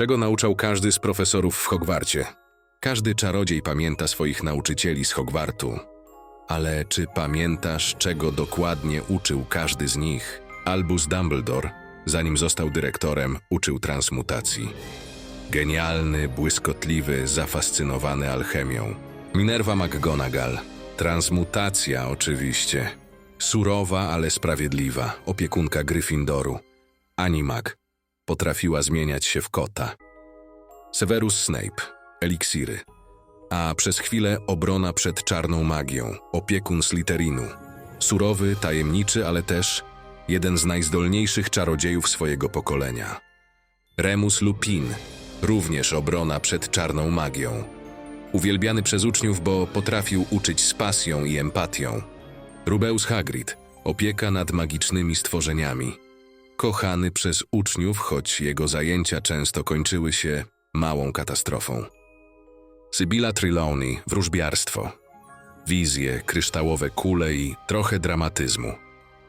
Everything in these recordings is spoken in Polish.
Czego nauczał każdy z profesorów w Hogwarcie? Każdy czarodziej pamięta swoich nauczycieli z Hogwartu. Ale czy pamiętasz, czego dokładnie uczył każdy z nich? Albus Dumbledore, zanim został dyrektorem, uczył transmutacji. Genialny, błyskotliwy, zafascynowany alchemią. Minerva McGonagall. Transmutacja oczywiście. Surowa, ale sprawiedliwa. Opiekunka Gryffindoru. Animag. Potrafiła zmieniać się w kota. Severus Snape. Eliksiry. A przez chwilę obrona przed czarną magią. Opiekun Slytherinu. Surowy, tajemniczy, ale też jeden z najzdolniejszych czarodziejów swojego pokolenia. Remus Lupin, również obrona przed czarną magią. Uwielbiany przez uczniów, bo potrafił uczyć z pasją i empatią. Rubeus Hagrid, opieka nad magicznymi stworzeniami. Kochany przez uczniów, choć jego zajęcia często kończyły się małą katastrofą. Sybilla Trelawney, wróżbiarstwo. Wizje, kryształowe kule i trochę dramatyzmu.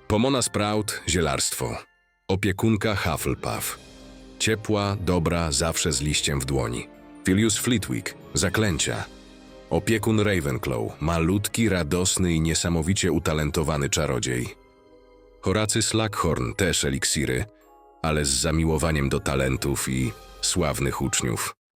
Pomona Sprout, zielarstwo. Opiekunka Hufflepuff. Ciepła, dobra, zawsze z liściem w dłoni. Filius Flitwick, zaklęcia. Opiekun Ravenclaw, malutki, radosny i niesamowicie utalentowany czarodziej. Horacy Slackhorn, też eliksiry, ale z zamiłowaniem do talentów i sławnych uczniów.